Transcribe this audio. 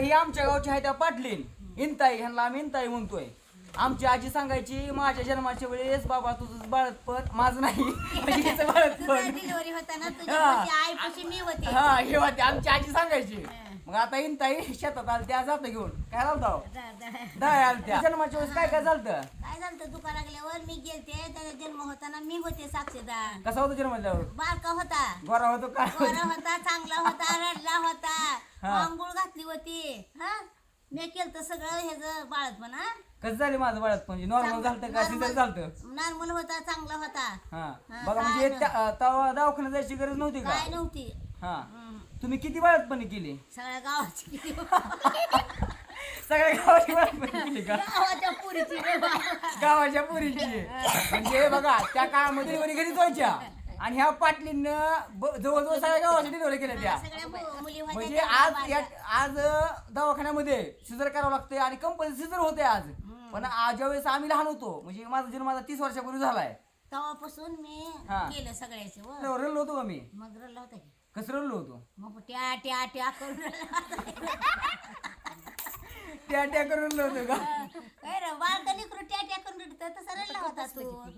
ही आमच्या गावची आहे त्या पाटलीन. इंताई ह्यांना आम्ही इंताई म्हणतोय. आमची आजी सांगायची माझ्या जन्माच्या वेळेस बाबा तुझं बाळतपण माझं नाही. म्हणजे हिचं तुझा बाळतपण डिलिव्हरी होताना हा. तुझ्या आईपाशी मी होते. हा हे होते. आमची आजी सांगायची. मग आता इंताई शेतात आली त्या जातं घेऊन. काय लावता जा. दहा आलत्या. जन्माच्या वेळेस काय काय झालं काय झालं दुकान लागल्यावर मी गेलते. त्याचा जन्म होताना मी होते साक्षीदार कसा होता जन्माच्यावर बारका होता. गोरा होतो काय गोरा होतं चांगला होता रडला होता. आंघोळ होती. हा? मी केलं सगळं ह्याच बाळत म्हणा कसं झाले माझं बाळत म्हणजे नॉर्मल झालं का? सिझर झालं नॉर्मल होता चांगला होता. हा. हा, बघा म्हणजे नाही. त्या- अं, तेव्हा दवाखान्यात जायची गरज नव्हती का? काय नव्हती. हा. हम्म. तुम्ही किती बाळतपणी केली? सगळ्या गावाची सगळ्या गावाची बाळतपणी केली का? गावाच्या पुरीची. रे. गावाच्या पुरीची. म्हणजे बघा त्या काळामध्ये घरीच व्हायच्या. आणि ह्या पाटलीनं ब- जवळजवळ सगळ्या गावाच्या डिलिव्हरी केल्या त्या. सगळ्या मु- मुली होत्या म्हणजे त्या आज. या आज अं, दवाखान्यामध्ये सिजर करावं लागतंय आणि कंपनी सिजर होते आज. पण आज ज्यावेळेस आम्ही लहान होतो म्हणजे माझा जन्म माझा तीस वर्षापूर्वी झालाय. तेव्हापासून मी हा. केलं सगळ्याचे व. रडलो होतो का मी? मग रडला होता की. कसं रडलो होतो? मग ट्या ट्या ट्या करून रडला. त्या त्या करून रडलो होतो का? काय रे लेकरू ट्या ट्या करून रडतं तसं रडला होता तू.